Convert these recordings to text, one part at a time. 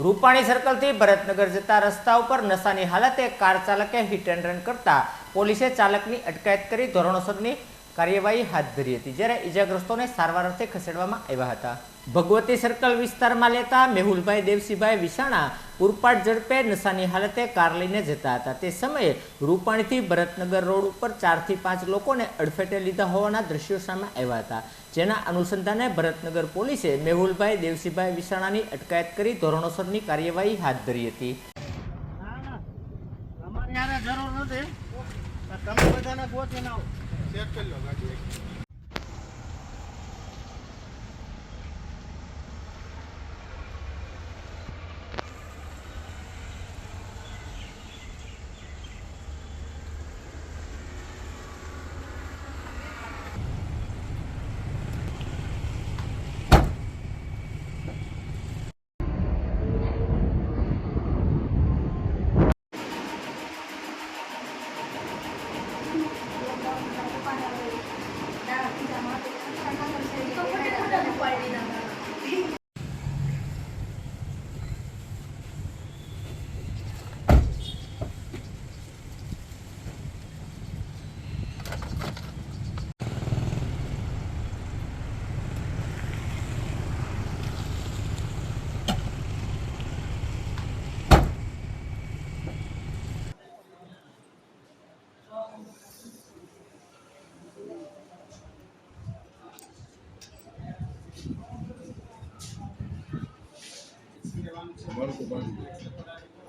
રૂપાણી સર્કલથી ભરતનગર જતા રસ્તા ઉપર નશાની હાલતે કાર ચાલકે હિટ એન્ડ રન કરતા પોલીસે ચાલકની અટકાયત કરી ધોરણસરની કાર્યવાહી હાથ ધરી હતી. જ્યારે ઈજાગ્રસ્તોને સારવાર અર્થે ખસેડવામાં આવ્યા હતા. ભગવતી સર્કલ વિસ્તારમાં લેતા મેહુલભાઈ દેવસીભાઈ વિસાણા પૂરપાટ ઝડપે નશાની હાલતે કાર લઈને જતા હતા. તે સમયે રૂપાણીથી ભરતનગર રોડ ઉપર ચારથી પાંચ લોકોને અડફેટે લીધા હોવાના દ્રશ્યો સામે આવ્યા હતા. જેના અનુસંધાને ભરતનગર પોલીસે મેહુલભાઈ દેવસીભાઈ વિસાણાની અટકાયત કરી ધોરણોસરની કાર્યવાહી હાથ ધરી હતી. જરૂર નથી. તમે બધાને આવો ચેક કરી લો ગાડી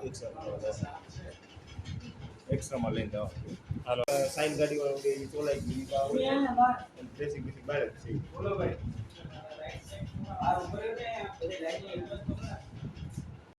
એક. એક્સ્ટ્રામાં લઈને જાઓ હાલો. સાઈન ગાડી વાળો એ ચોલાઈ ગઈ ડ્રેસિંગ બેસિંગ બહાર જ છે.